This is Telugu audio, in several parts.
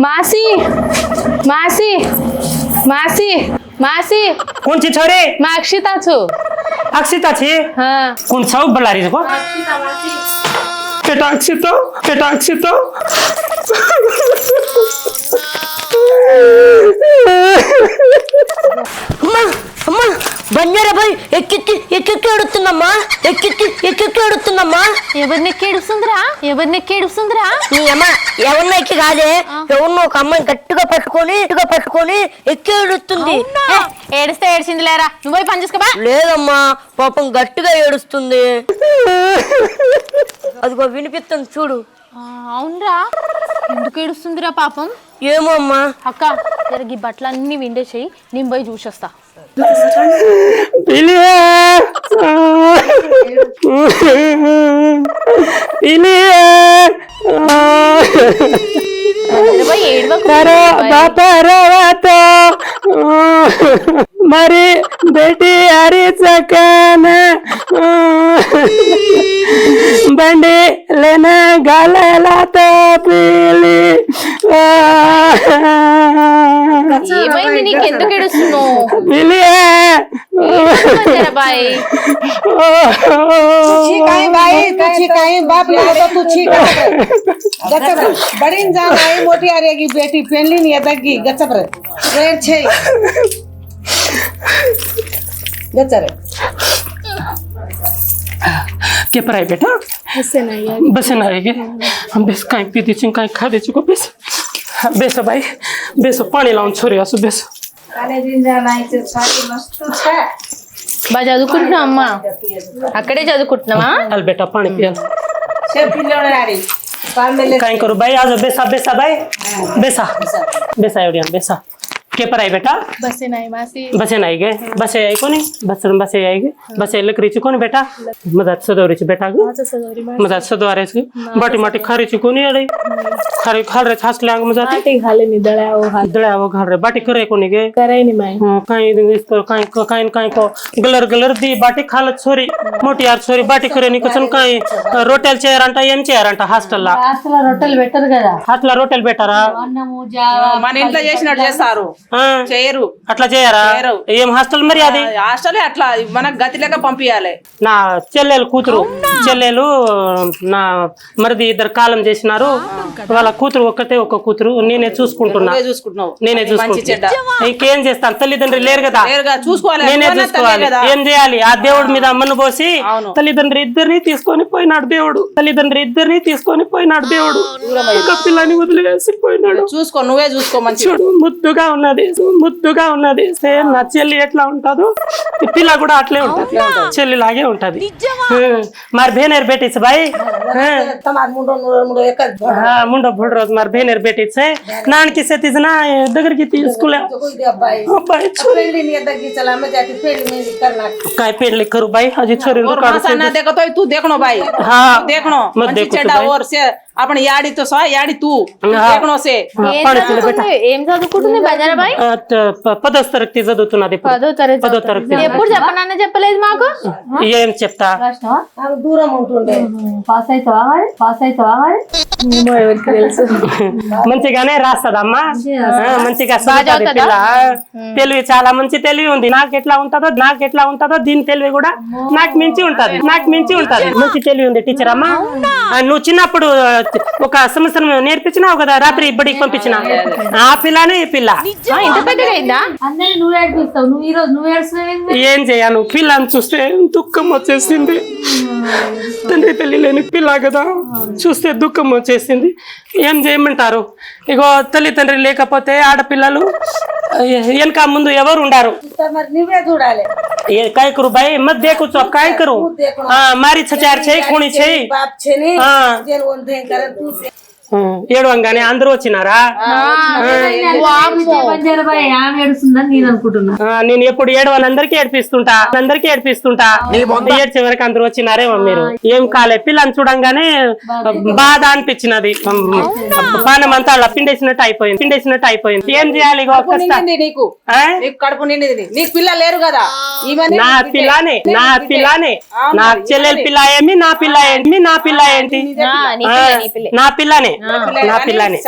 मासी मासी मासी मासी। कोणची छोरे मैं अक्षिता छु। अक्षिता छे? हाँ। कोण छौ बल्लारी को? కటాక్షితో కటాక్షితో. అమ్మా అమ్మా బంజారాపై ఎక్కెక్కి ఎక్కెక్కి ఏడుస్తుందమ్మా ఎక్కెక్కి ఎక్కెక్కి ఏడుస్తుందమ్మా. ఎవరినెక్కి ఏడుస్తుందిరా? ఎవరినెక్కి ఏడుస్తుందిరా? నీ అమ్మ ఎవరినెక్కి కాదే? ఎవరినో ఒక అమ్మాయిని గట్టిగా పట్టుకొని గట్టిగా పట్టుకొని ఎక్కి ఏడుస్తుంది. ఏడిస్తే ఏడిచింది లేరా? నువ్వు పోయి పని చూసుకోబా లేదమ్మా పాపం గట్టిగా ఏడుస్తుంది. అదిగో వినిపిస్తుంది చూడు. అవునరా. ఎందుకు ఏడుస్తుందిరా పాపం? ఏమో అమ్మా. అక్క జరిగి బట్టలన్నీ విండేసేయి. నేను పోయి చూసొస్తా. పిలియా. పిలియా. అరే పోయి नाही बाई तुझी काही बाप नाही तर तुझी गचप बडीन जा नाही मोठी आरेगी बेटी पेनली नाही येतात की गचप रे रेर छे। गचप रे के पराई बेटा? बसे नाही बसे नाही हम बेस काय पी दी देची काय खा दे को बेस बेस भाई बेस पानी लावून छोरी असो बेस। काले दिन जा नाही ते मस्त छे। బాగా చదువుకుంటున్నావు అమ్మా అక్కడే చదువుకుంటున్నావా అల్ బేటా పాణి పిల్లలు కాయం కరు బాయ్ ఆజో బేసా బేసా బాయ్ బేసా బేసా ఎవడియా బేసా बेसा बेसा एवढी बेसा के पर आहे बेटा బస్సే నాయి మాసి बसे नाही गे बसे आहे कोणी बस बसे आहे गे बसे लकरीची कोणी बेटा मधात सदवरीची बेटा ग मधात सदवाऱ्याची बाटी माटी खारीची कोणी अडे खारी खाल रे छासल्या अंग मधात घाले नी दळ्याव दळ्यावं घाल रे बाटी करे कोणी गे कराय नी माय हं, काही दिसतो काही काही काही को गलर गलर दी बाटी खालत सोरी मोठी यार सोरी बाटी करे निकसन काही रोटेल चेअर అంట ఏం చేయారంట హాస్టల్లో అసలు రొట్టెలు పెట్టరు కదా హాస్టల్లో రోటెల్ పెట్టారా అన్నము జావా మన ఇంట్లో చేసినట్టు చేస్తారు ఆ, చేయరు. అట్లా చేయరా? చేయరు. ఏం హాస్టల్ మరి అది? హాస్టలే అట్లా. మనకు గతి లెక్క పంపించాలి నా చెల్లెలు కూతురు. చెల్లెలు నా మరిది ఇద్దరు కాలం చేసినారు. వాళ్ళ కూతురు ఒక్కతే ఒక కూతురు. నేనే చూసుకుంటున్నా. చూసుకుంటున్నావు. నేనే చూసుకుంటున్నా. ఇంకేం చేస్తాను? తల్లిదండ్రులు లేరు కదా? చూసుకోవాలి. నేనే చూసుకోవాలి. ఏం చేయాలి? ఆ దేవుడి మీద మన్ను పోసి. తల్లిదండ్రులు ఇద్దరిని తీసుకొని పోయినాడు దేవుడు. తల్లిదండ్రులు ఇద్దరిని తీసుకొని పోయినాడు దేవుడు. ఒక పిల్లని వదిలేసి పోయినాడు. చూసుకో. నువ్వే చూసుకో మంచి చూడు ముద్దుగా ఉన్నది ముద్దుగా ఉన్నది సేమ్ నా చెల్లి ఎట్లా ఉంటుందో పిల్ల కూడా అట్లే ఉంటుంది చెల్లి లాగే ఉంటది మరి బేనేరు బేటిస్ బాయ్ ముండో బుడ్ రోజు మరి బేనేర్ బేటిస్ నాన్నకి సెతిజన దగ్గరికి తీసుకులే పెళ్లి కరు करू అది हजी छोरी तू देखनो बाई అప్పుడు యాడి తో యాడి తూ లేకనోసే చదువుతున్నది పదో మాకు ఏం చెప్తా మంచిగానే రాస్తదమ్మా మంచిగా తెలివి చాలా మంచి తెలివి ఉంది నాకు ఎట్లా ఉంటుందో నాకు ఎట్లా ఉంటుందో దీని తెలివి కూడా నాకు మించి ఉంటది నాకు మించి ఉంటది మంచి తెలివి ఉంది టీచర్ అమ్మా నువ్వు చిన్నప్పుడు ఒక సంవత్సరం నేర్పించినావు కదా రాత్రి బడికి పంపించిన. ఆ పిల్లనే ఈ పిల్ల. ఏం చేయను పిల్లని చూస్తే దుఃఖం వచ్చేసింది. తండ్రి తల్లి లేని పిల్ల కదా. చూస్తే దుఃఖం వచ్చేసింది. ఏం చేయమంటారు? ఇగో తల్లి తండ్రి లేకపోతే ఆడపిల్లలు వెనక ముందు ఎవరు ఉండరు? కాయకురు భయ మధ్యకు కాయకురు. మరి చచ్చారుణి చెయ్యి ఏడు అందరూ వచ్చినారా? నేను ఎప్పుడు ఏడవని అందరికీ ఏడిపిస్తుంటా. అందరికీ ఏడిపిస్తుంటా. ఏడ్చే వరకు అందరూ వచ్చినారేమో మీరు. ఏం కాలే పిల్లని చూడంగానే బాధ అనిపించినది. పానం అంతా అలా పిండేసినట్టు అయిపోయింది పిండేసినట్టు అయిపోయింది. ఏం చేయాలి కడుపు నీకు. ఆ? నీకు కడుపు నిండింది నీకు పిల్ల లేరు కదా. నా. పిల్లనే నా. పిల్లనే. నా చెల్లెల. పిల్ల ఏమి? నా పిల్ల ఏంటి? నా పిల్ల ఏంటి? నీ పిల్లనే. పిల్ల నా పిల్లనే.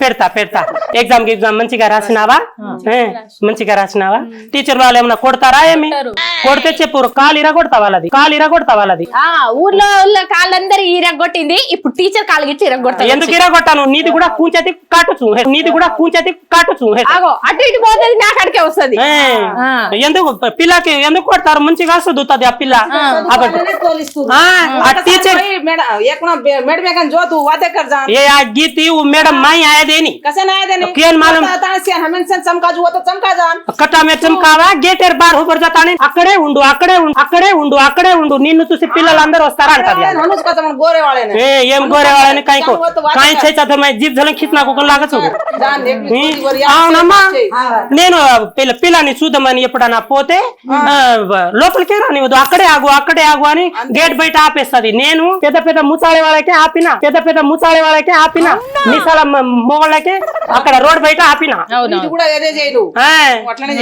పెడతా పెడతా. ఎగ్జామ్కి ఎగ్జామ్ మంచిగా రాసినావా? మంచిగా రాసినావా? టీచర్ వాళ్ళు ఏమన్నా కొడతారా ఏమి? కొడితే చెప్పు కాలు ఇరా కొడతా వాళ్ళది కాలు ఇరా కొడతా వాళ్ళది ఊర్లో కాళ్ళందరూ ఇరగొట్టింది ఇప్పుడు టీచర్ కాలు గిచ్చి ఇరగొడతా ఎందుకు ఇరగొట్టాను? నీది కూడా కూంచతి కాటొచ్చు నీది కూడా కూంచతి కాటొచ్చు అటు ఇటు పోతుంది నాకు అడికే వస్తుంది. ఎందుకు పిల్లకి ఎందుకు కొడతారు? మంచిగా చదువుతుంది ఆ పిల్ల. టీచర్ మేడం మేడం ಜೋತು ವಾತೆ ಕರ್ಜಾ ಏ ಆ आया देनी कसे नहीं देने केन मालूम? हमें से चमका जो तो चमका जा కట్టా మీద చంకావా గేటేర్ బార్ హుబర్ జతాని అక్కడే ఉండు అక్కడే ఉండు అక్కడే ఉండు అక్కడే ఉండు నిన్ను చూసి పిల్లలందరూ వస్తారా అంటది ఆమె. हनुज का मन गोरे वाले ने ఏ ఏం గోరే వాళ్ళని కాయకు కాయ చేసా జీప్ జలం ఖీచ్ నాకు ఒక లాగా చూడు जान देख ली ఈ, थोड़ी गोरी అవునమ్మా हाँ। నేను పిల్ల పిల్లని చూద్దామని ఎప్పుడన్నా పోతే ఆ, లోపలికే రానివ్వదు అక్కడే ఆగు అక్కడే ఆగు అని గేట్ బయట ఆపేస్తది నేను పెద్ద పెద్ద ముసాడే వాళ్ళకే ఆపిన పెద్ద పెద్ద ముసాడే వాళ్ళకే ఆపిన మిసాల మొగళ్ళకే అక్కడ రోడ్ బయట ఆపిన. ఇది కూడా అదే చేయను ఆ,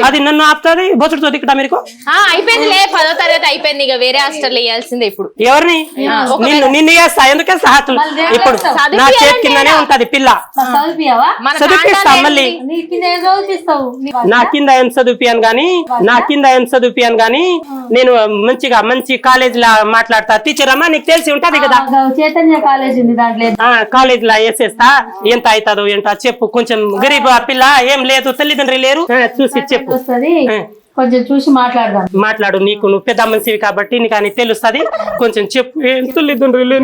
అది నన్ను ఆపుతుంది? బొచ్చుడుతో దిక్కుతా మీరు ఆ అయిపోయిందిలే పదో తరగతి అయిపోయింది ఇక వేరే హాస్టల్ వేయాల్సిందే ఇప్పుడు. ఎవరిని? నిన్ను నిన్ను చేస్తా ఎందుకే సాహతులు? ఇప్పుడు నా చేతి కిందనే ఉంటది పిల్ల. కాంటానే మళ్ళీ. నీ కింద ఏం చదివిపియాను గాని నా కింద ఏం చదివిపియాను గాని నేను మంచిగా మంచి కాలేజ్ లా మాట్లాడతా. టీచర్ అమ్మా నీకు తెలిసి ఉంటది కదా? చైతన్య కాలేజ్ ఉంది దాంట్లో. ఆ కాలేజ్ లా వేసేస్తా. ఎంత అవుతుందో ఏంటో చెప్పు కొంచెం గరీబ్ ఆ పిల్ల ఏం లేదు తల్లిదండ్రులు లేరు. ఆ, చూసి చెప్పు. కొంచెం చూసి మాట్లాడదాం. మాట్లాడు నీకు నువ్వు పెద్ద మనిషివి కాబట్టి నీకు అని తెలుస్తుంది. కొంచెం చెప్పు ఏం తల్లిదండ్రులు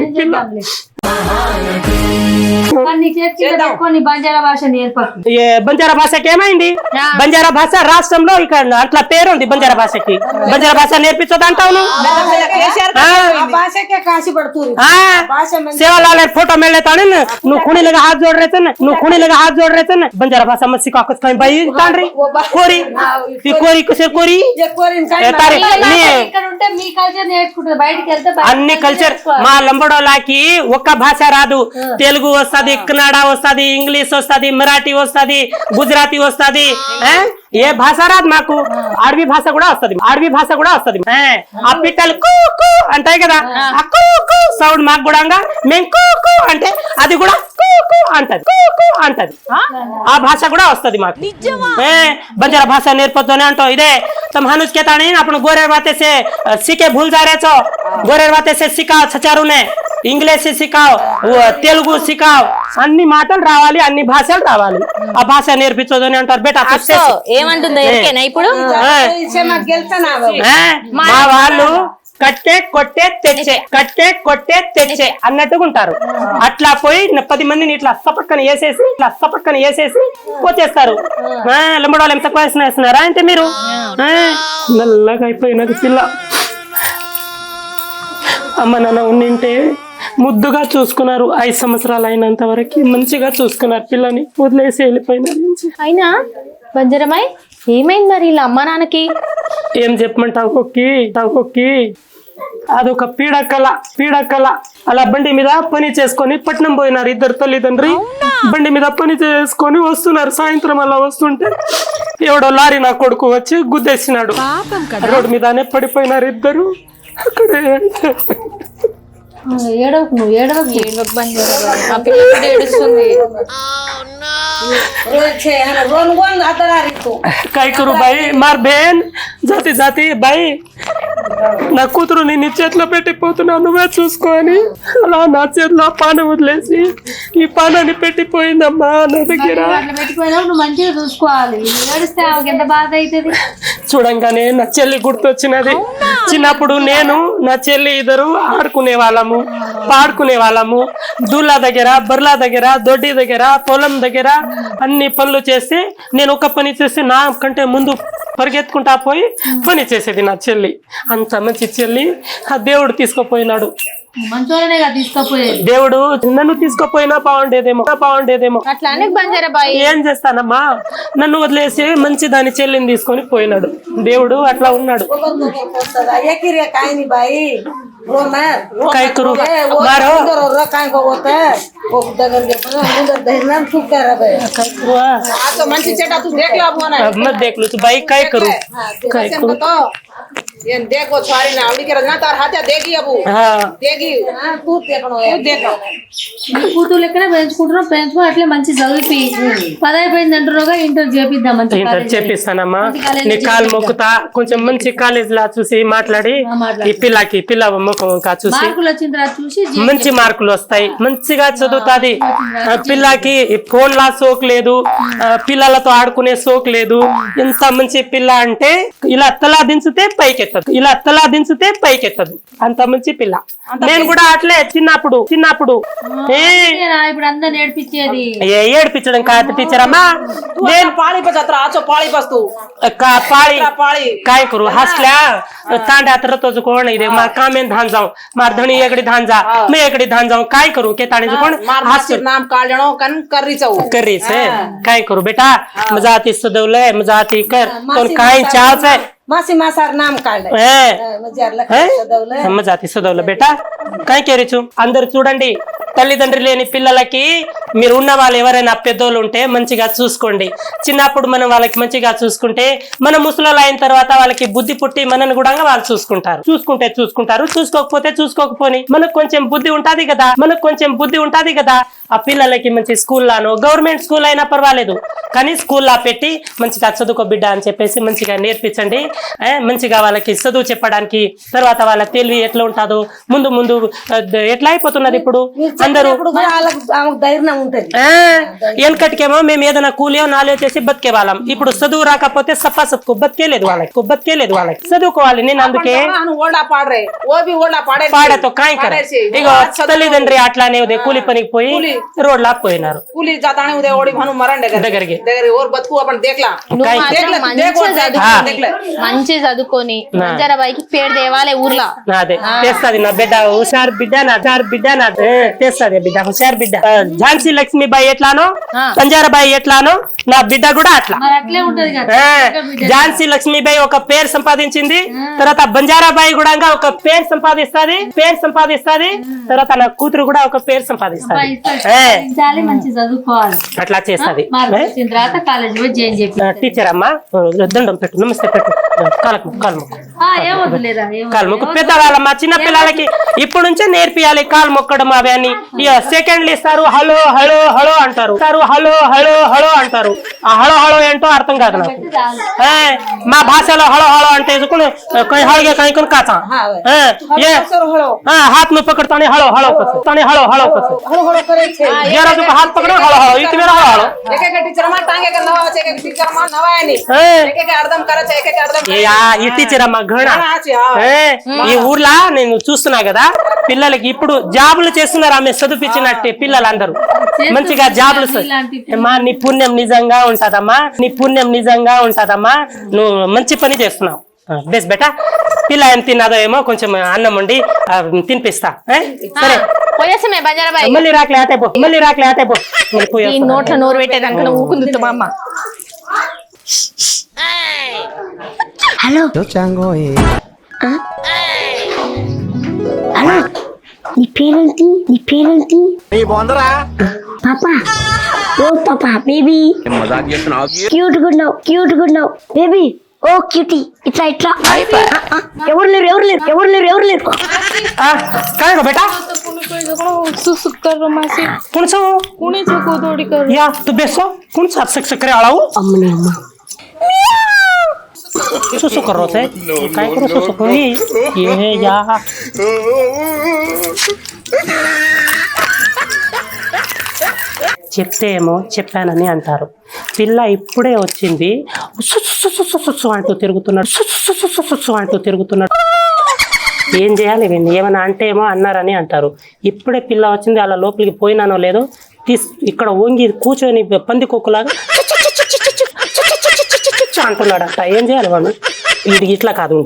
బంజారా భాషకి ఏమైంది? బంజారా భాష రాష్ట్రంలో ఇక్కడ అట్లా పేరు ఉంది బంజారా భాషకి. బంజారా భాష నేర్పించదు అంటావు సేవలాల ఫోటో మెళ్ళేతాను నువ్వు కుణిలుగా హాత్ జోడరేత నువ్వు కుణిలుగా హాత్ జోడరేత బంజారా భాష మత్స్య కాకొచ్చుకొని బయ తాండ్రి. కోరి కోరి కుసే కోరి. అన్ని కల్చర్ మా లంబడోలాకి ఒక భాష రాదు తెలుగు వస్తది కన్నడ వస్తది ఇంగ్లీష్ వస్తది మరాఠీ వస్తది గుజరాతీ వస్తది ఏ? ఏ భాష రాదు మాకు అడవి భాష కూడా వస్తది అడవి భాష కూడా వస్తది ఏ, ఆ పిట్టలు కూ కూ అంటాయి కదా ఆ కూ కూ సౌండ్ మాకు కూడా మేము కూ కూ అంటే అది కూడా కూ కూ అంటది కూ కూ అంటది ఆ భాష కూడా వస్తది మాకు ఏ बंजारा भाषा नेरपतो ने अंटो इदे तुम हनुज के ताणी अपन गोरे बाते से अ, सीखे भूल जा रहे छो गोरे बाते से सिखाओ छचारू ने ఇంగ్లీష్ సికావ్ తెలుగు సికావ్ అన్ని మాటలు రావాలి అన్ని భాషలు రావాలి. ఆ భాష నేర్పించదు అని అంటారు. బేట మా వాళ్ళు కట్టే కొట్టే తెచ్చే కట్టే కొట్టే తెచ్చే అన్నట్టుగా ఉంటారు. అట్లా పోయి పది మందిని ఇట్లా అస్త పక్కన వేసేసి ఇట్లా అస్త పక్కన వేసేసి పోతేస్తారు లమ్మడోళ్ళు ఎంత క్వశ్చన్ వేస్తున్నారా అంటే మీరు? నల్లగా అయిపోయినది పిల్ల. అమ్మ నాన్న ఉండింటే ముద్దుగా చూసుకున్నారు. ఐదు సంవత్సరాలు అయినంత వరకు మంచిగా చూసుకున్నారు పిల్లని. వదిలేసి వెళ్ళిపోయినారు అయినా బంజరమాయ్ ఏమైంది మరి ఇలా అమ్మ నాన్నకి? ఏం చెప్పమంటావు కొక్కి? కొక్కి? అదొక పీడకల పీడకల. అలా బండి మీద పని చేసుకొని పట్నం పోయినారు ఇద్దరు తల్లిదండ్రి. బండి మీద పని చేసుకొని వస్తున్నారు. సాయంత్రం అలా వస్తుంటే ఎవడో లారీ నా కొడుకు వచ్చి గుద్దేసినాడు. రోడ్డు మీదనే పడిపోయినారు ఇద్దరు. అక్కడే ఏడవకు నువ్వు ఏడవకు ఏడవకు బంజరమాయ్. ఆ పిల్ల ఇప్పుడు ఏడుస్తుంది रोन गोन आता रही तू काय करू బాయ్ మార్ బేన్ జాతి జాతి బాయ్ నా కూతురు నేను నీ చేతిలో పెట్టిపోతున్నా నువ్వే చూసుకో అని. అలా నా చేతిలో పాన వదిలేసి ఈ పానాన్ని పెట్టిపోయిందమ్మా నా దగ్గర. మంచిగా చూసుకోవాలి. చూడంగానే నా చెల్లి గుర్తొచ్చినది. చిన్నప్పుడు నేను నా చెల్లి ఇద్దరు ఆడుకునే వాళ్ళము పాడుకునే వాళ్ళము. దూళ్ళ దగ్గర బర్లా దగ్గర దొడ్డి దగ్గర పొలం దగ్గర అన్ని పనులు చేస్తే నేను ఒక పని చేస్తే నా కంటే ముందు పరిగెత్తుకుంటా పోయి పని చేసేది నా చెల్లి. అంత మంచి చెల్లి. ఆ దేవుడు తీసుకుపోయినాడు. దేవుడు నన్ను తీసుకోపోయినా బాగుండేదేమో బాగుండేదేమో. అట్లానే బంజారాబాయి ఏం చేస్తానమ్మా? నన్ను వదిలేసి మంచి దాని చెల్లిని తీసుకొని పోయినాడు. దేవుడు అట్లా ఉన్నాడు. रो काय करू ए, वो मारो उधर रो काहे को होता है वो डगर के पर उधर दहना चुप कर रहा है आज तो मंची चटा तू देख लो अब होना है मत देख लो बाई काय करू हाँ, काय कैसे करू बताओ ये देखो छुआरी ना आवड़ी के रजना तार हाथ देगी अब हा देगी हाँ तू देखनो है देखो నీ కూతురు లెక్కనే పెంచుకుంటున్నావు పెంచుకో అట్లే మంచి చదివి పదైపోయింది అంటున్నావుగా ఇంటర్ చేపిద్దాం మంచి ఇంటర్ కాలేజీ. చెప్పిస్తానమ్మా మంచి కాలేజీ నీ కాలు మొక్కుతా కొంచెం మంచి కాలేజ్ లా చూసి మాట్లాడి ఆ, మాట్లాడు. ఈ పిల్లకి పిల్ల ముఖం కా చూసి మార్కులు వచ్చిన తర్వాత చూసి జే- మంచి మార్కులు వస్తాయి మంచిగా చదువుతాది ఆ, పిల్లకి ఫోన్ లా సోక్ లేదు ఆ, పిల్లలతో ఆడుకునే సోక్ లేదు ఎంత మంచి పిల్ల అంటే ఇలా తలా దించితే పైకెత్తదు ఇలా తలా దించితే పైకెత్తదు అంత మంచి పిల్ల నేను కూడా అట్లే చిన్నప్పుడు చిన్నప్పుడు ఏ నేనా ఇప్పుడు అందరు నేర్పించేది ఏ ఏడిపించడం కాదు టీచర్ అమ్మా నేను पानी पे जत्रा आचो पानी बस तू का- पाळी पाळी काय करू हसल्या तांड्या तर तोच कोण इथे मार कामेन धान जाऊ मार धणी एकडे धान जा मी एकडे धान जाऊ काय करू के ताणीचं कोण मार हस मासिर नाम काढ जणो कन करी चौ करीस काय करू बेटा मजा आती सदवलंय मजा आती कर पण काय चाच आहे मासी मासार नाम काढलंय ఏ? म्हणजे ఏ? చదవలే అమ్మ జాతి చదవులు బేటా కాయ కేరిచు అందరు చూడండి తల్లిదండ్రులు లేని పిల్లలకి మీరు ఉన్న వాళ్ళు ఎవరైనా పెద్దోళ్ళు ఉంటే మంచిగా చూసుకోండి చిన్నప్పుడు మనం వాళ్ళకి మంచిగా చూసుకుంటే మన ముసలోళ్ళు అయిన తర్వాత వాళ్ళకి బుద్ధి పుట్టి మనని కూడా వాళ్ళు చూసుకుంటారు చూసుకుంటే చూసుకుంటారు చూసుకోకపోతే చూసుకోకపోని మనకు కొంచెం బుద్ధి ఉంటది కదా మనకు కొంచెం బుద్ధి ఉంటది కదా ఆ పిల్లలకి మంచి స్కూల్లాను గవర్నమెంట్ స్కూల్ అయినా పర్వాలేదు కానీ స్కూల్లా పెట్టి మంచిగా చదువుకో బిడ్డ అని చెప్పేసి మంచిగా నేర్పించండి. మంచిగా వాళ్ళకి చదువు చెప్పడానికి తర్వాత వాళ్ళ తెలివి ఎట్లా ఉంటుందో ముందు ముందు ఎట్లా అయిపోతున్నది ఇప్పుడు? అందరూ వెనకటికేమో మేము ఏదైనా కూలియో నాలో చేసి బతికే వాళ్ళం ఇప్పుడు చదువు రాకపోతే సప్పా సత్కు బతికేలేదు వాళ్ళకి బతికేలేదు వాళ్ళకి. చదువుకోవాలి నేను అందుకే. పాడతో కాయ. ఇగో తల్లిదండ్రి అట్లానే కూలి పనికి పోయి రోడ్లా పోయినారు. దగ్గరికి. దగ్గర ఓర్ బతుకు అప్పుడు నువ్వు కాయ- మాత్రం మంచిగా చదువుకో. దేఖలే. మంచి చదువుకొని బంజారా బాయ్కి పేరు దేవాలే ఊర్లో. అదే. తెస్తది నా బిడ్డ. హుషార్ బిడ్డ నా హుషార్ బిడ్డ నా. ఏ, తెస్తది బిడ్డ హుషార్ బిడ్డ. ఆ, ఝాన్సీ లక్ష్మీబాయి ఎట్లానో? పంజారాబాయి ఎట్లానో? నా బిడ్డ కూడా అట్లా. మరి అట్లే ఉంటది కదా. ఏ, ఝాన్సీ లక్ష్మీబాయి ఒక పేరు సంపాదించింది. తర్వాత బంజారాబాయి కూడా ఒక పేరు సంపాదిస్తది పేరు సంపాదిస్తది. తర్వాత నా కూతురు కూడా ఒక పేరు సంపాదిస్తది. అట్లా చేస్తుంది టీచర్ అమ్మా దండం పెట్టు నమస్తే పెట్టు కాలకు కాలు కాలు మొక్కు పెద్దవాళ్ళమ్మా చిన్న పిల్లలకి ఇప్పుడు నుంచే నేర్పియాలి కాలు మొక్కడం అవి అని సెకండ్లు ఇస్తారు హలో హలో హలో అంటారు హలో హలో హలో అంటారు ఆ హలో హలో ఏంటో అర్థం కాదు నాకు మా భాషలో హలో హలో అంటే హళగే కనుకొని కాచా హాత్ను తానే hello hello hello hello hello जरा तुम అర్థం కర అర్థం ఏ యా ఈ టీచర్ ఈ ఊర్లా నేను చూస్తున్నా కదా పిల్లలకి ఇప్పుడు జాబులు చేస్తున్నారు ఆమె చదివించినట్టే పిల్లలందరూ. మంచిగా జాబులు అమ్మా నీ పుణ్యం నిజంగా ఉంటదమ్మా నీ పుణ్యం నిజంగా ఉంటదమ్మా నువ్వు మంచి పని చేస్తున్నావు. బెస్ బేటా? పిల్ల ఏం తిన్నదో ఏమో కొంచెం అన్నం వండి ఆ, తినిపిస్తా? సరే. పోయేసమే బంజారా బాయ్. మళ్ళీ రాకలే ఆటే పో మళ్ళీ రాకలే ఆటే పో. ఈ. నోట్ల నోరు పెట్టేదానికి ఊకుంది మా అమ్మ. హలో? హలో నీ పేరేంటి? నీ పేరేంటి? పాపా. ఓ పాపా బేబీ. క్యూట్ గున్నావు క్యూట్ గున్నావు. బేబీ. ఓ క్యూటీ ఇట్లా ఇట్లా ఆ, ఆ, ఎవరు లేరు ఎవరు లేరు ఎవరు లేరు ఎవరు లేరు ఆ, काय गो बेटा कौन सा हो या तू बेसो कौन सा सक सकरे आला हो అమ్మని అమ్మ सुसु कर रहे थे काय करो सुसु करो ये ये या చెప్తే ఏమో చెప్పానని అంటారు. పిల్ల ఇప్పుడే వచ్చింది సుస్సు అంటూ తిరుగుతున్నాడు సుస్సు సుస్సు అంటూ తిరుగుతున్నాడు. ఏం చేయాలి వీళ్ళు ఏమైనా అంటే ఏమో అన్నారని అంటారు. ఇప్పుడే పిల్ల వచ్చింది అలా లోపలికి పోయినానో లేదో తీస్ ఇక్కడ వంగి కూర్చొని పంది అంటున్నాడు అంటున్నాడంట ఏం చేయాలి వాడు వీడికి ఇట్లా కాదు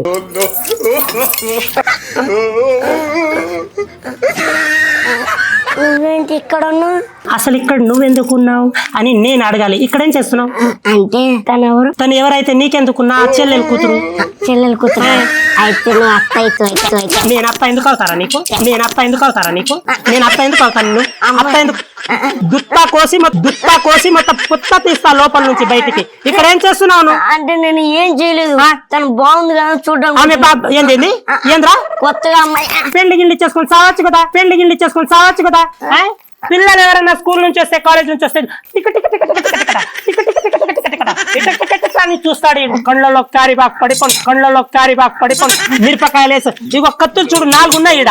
ఇక్కడ ఉన్నా అసలు ఇక్కడ నువ్వెందుకున్నావు అని నేను అడగాలి. ఇక్కడ ఏం చేస్తున్నావు అంటే తను ఎవరు తను ఎవరైతే నీకెందుకున్నా? ఆ చెల్లెలు కూతురు. చెల్లెలు కూతురు. అయితే నువ్వు అత్త అయితే నేను అత్త ఎందుకు అవుతారా నీకు? నేను అత్త ఎందుకు అవుతారా నీకు? నేను అత్త ఎందుకు అవుతాను నువ్వు అత్త ఎందుకు? దుత్తా కోసి మొత్తం దుత్తా కోసి మొత్తం పుత్త తీస్తా లోపల నుంచి బయటికి. ఇక్కడ ఏం చేస్తున్నావు అంటే నేను ఏం చేయలేదు. తను బాగుంది కదా చూడడం ఆమె ఏంది ఏంది? ఏంద్రా? కొత్తగా అమ్మాయి. పెళ్ళి గిల్లి చేసుకొని సావచ్చు కదా? పెళ్ళి గిల్లి చేసుకొని సావచ్చు కదా? పిల్లలు ఎవరైనా స్కూల్ నుంచి వస్తే కాలేజ్ నుంచి వస్తే అని చూస్తాడు కళ్ళలో కారిబాక్ పడిపోను కళ్ళలో కారిబాక్ పడిపోను మిరపకాయలు వేసి ఇగో కత్తులు చూడు నాలుగు ఉన్నాయి ఇడ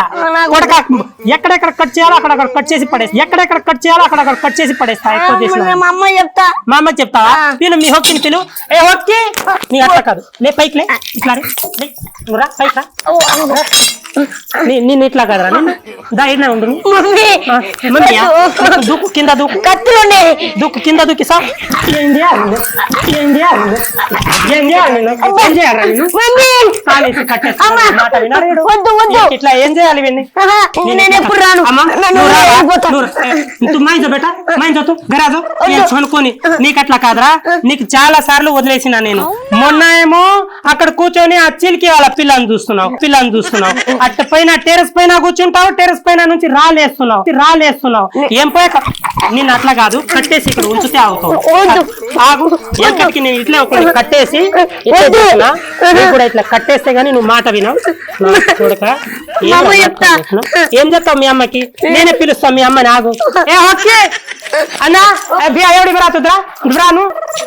ఎక్కడెక్కడ కట్ చేయాలో అక్కడ కట్ చేసి పడేసి ఎక్కడెక్కడ కట్ చేయాలో అక్కడక్కడ కట్ చేసి పడేస్తా మా అమ్మ చెప్తా మా అమ్మ చెప్తా నేను మీ హొక్కిని పిలు ఏ హొక్కి నీ అట్లా కాదు లే పైకి లే ఇట్లా పైకి రా నేను ఇట్లా కదరా నేను దాయినా ఉండు. దూకు కింద దూకు కత్తులు దూకు కింద దూకి సా. ఏం చేయాలి ఏం చేయాలి ఏం చేయాలి ఇట్లా ఏం చేయాలి విన్ని నేను ఎప్పుడు రాను. నీకు అట్లా కాదరా. నీకు చాలా సార్లు వదిలేసిన నేను. మొన్న ఏమో అక్కడ కూర్చొని ఆ చిలికి వాళ్ళ పిల్లని చూస్తున్నావు పిల్లని చూస్తున్నావు. అట్ట పైన టెరెస్ పైన కూర్చుంటావు టెరెస్ పైన నుంచి రాలేస్తున్నావు రాలేస్తున్నావు ఏం పోయాక నేను అట్లా కాదు కట్టేసి ఇక్కడ ఉంచితే ఆగుతావు వద్దు. ఆగు ఎక్కడికి నేను ఇట్లా ఒకటి కట్టేసి ఇట్లా వద్దు. చేస్తున్నా. నువ్వు కూడా ఇట్లా కట్టేస్తే గానీ నువ్వు మాట వినవు నా కొడుక ఏం మా అమ్మ రా చెప్తా. మాట్లాడుతున్నావు? ఏం చెప్తావు మీ అమ్మకి నేనే పిలుస్తా మీ అమ్మని ఆగు ఏ ఓకే అన్నా ए भैया एवढी बरा तुद्रा बरा नु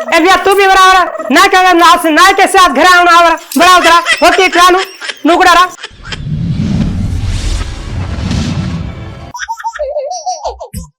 ए भैया तू भी बरा ना क्या ना ना के साथ घर आना बरा बरा उधरा होती ट्रानु नु కూడా రా